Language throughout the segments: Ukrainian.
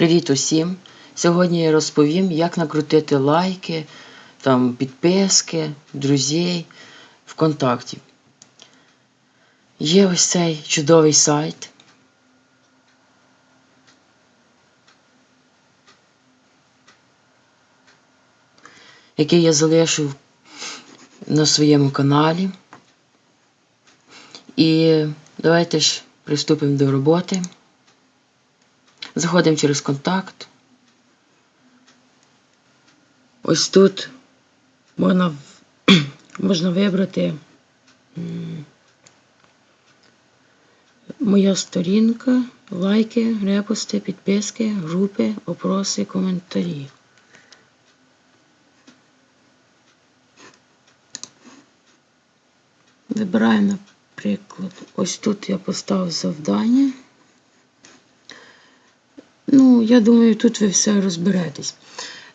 Привіт усім! Сьогодні я розповім, як накрутити лайки, там, підписки, друзей ВКонтакті. Є ось цей чудовий сайт. Який я залишив на своєму каналі. І давайте ж приступимо до роботи. Заходимо через контакт. Ось тут можна, можна вибрати моя сторінка, лайки, репости, підписки, групи, опроси, коментарі. Вибираю, наприклад, ось тут я поставив завдання. Я думаю, тут ви все розберетесь.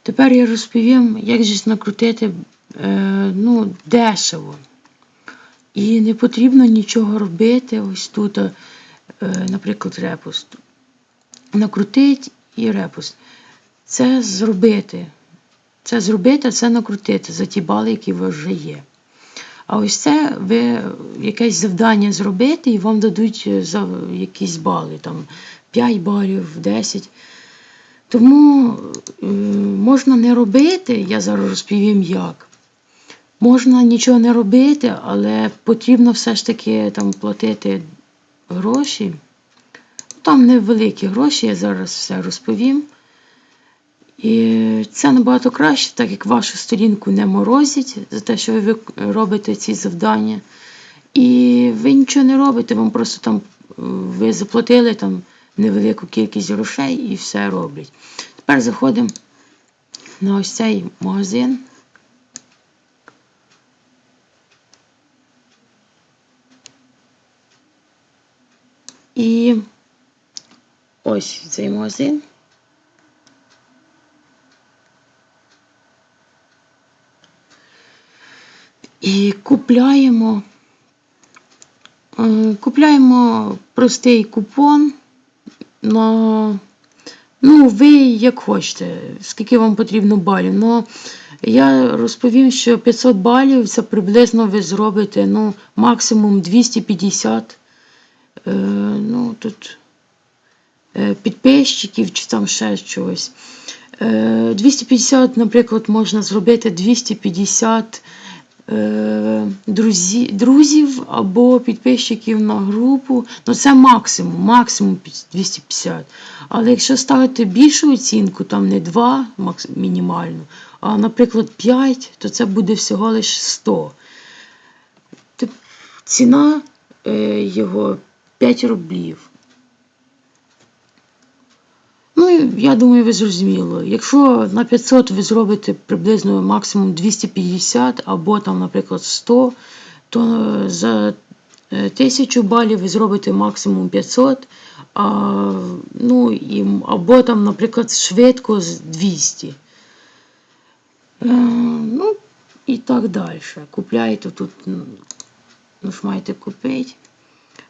Тепер я розповім, як же накрутити е, ну, дешево. І не потрібно нічого робити. Ось тут, е, наприклад, репост. Накрутить і репост. Це зробити. Це зробити, це накрутити за ті бали, які у вас вже є. А ось це ви якесь завдання зробити, і вам дадуть е, за якісь бали, там 5 балів, 10. Тому е, можна не робити, я зараз розповім як. Можна нічого не робити, але потрібно все ж таки там платити гроші. Там невеликі гроші, я зараз все розповім. І це набагато краще, так як вашу сторінку не морозять за те, що ви робите ці завдання. І ви нічого не робите, вам просто там е, ви заплатили там невелику кількість грошей і все роблять. Тепер заходимо на ось цей магазин. І ось цей магазин. І купляємо, е, купляємо простий купон на, ну, ви як хочете, скільки вам потрібно балів. Ну, я розповім, що 500 балів це приблизно ви зробите ну, максимум 250. Е, ну, тут е, підписчиків чи там ще чогось. Е, 250, наприклад, можна зробити 250 е, друзі, друзів або підписчиків на групу. Ну це максимум, максимум 250. Але якщо ставити більшу оцінку, там не 2 мінімально, а, наприклад, 5, то це буде всього лише 100. Тип- Ціна е, його 5 рублів. Ну, і я думаю, ви зрозуміли. Якщо на 500 ви зробите приблизно максимум 250 або там, наприклад, 100, то е, за е, 1000 балів ви зробите максимум 500, а, ну, і, або там, наприклад, швидко з 200. Е, ну, і так далі. Купляєте тут, м, нажимаєте купити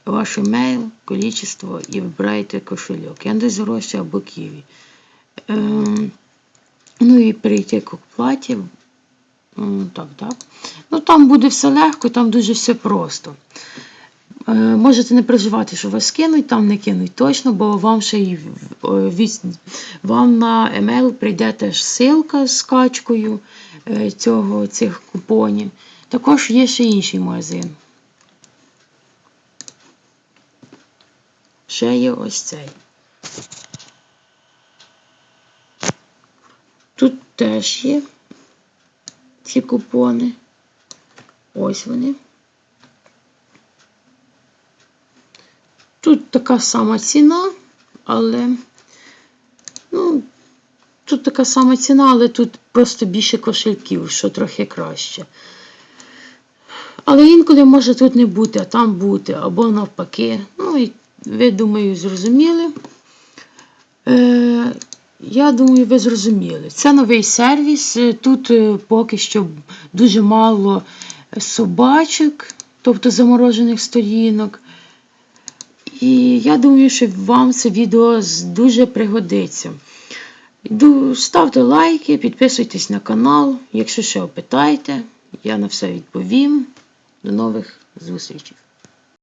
ваш емейл, количество і вибираєте кошельок. Яндекс Гроші або Киви. Ем, ну і перейти к оплаті. Так, так. Ну там буде все легко, там дуже все просто. Е, Можете не переживати, що вас кинуть, там не кинуть точно, бо вам ще й е, вам на емейл прийде теж ссылка з скачкою е, цього, цих купонів. Також є ще інший магазин. Ще є ось цей. Тут теж є ці купони. Ось вони. Тут така сама ціна, але ну, тут така сама ціна, але тут просто більше кошельків, що трохи краще. Але інколи може тут не бути, а там бути, або навпаки. Ну і ви, думаю, зрозуміли. Е, я думаю, ви зрозуміли. Це новий сервіс. Е, Тут е, поки що дуже мало собачок, тобто заморожених сторінок. І я думаю, що вам це відео дуже пригодиться. Ставте лайки, підписуйтесь на канал. Якщо що, питайте, я на все відповім. До нових зустрічей.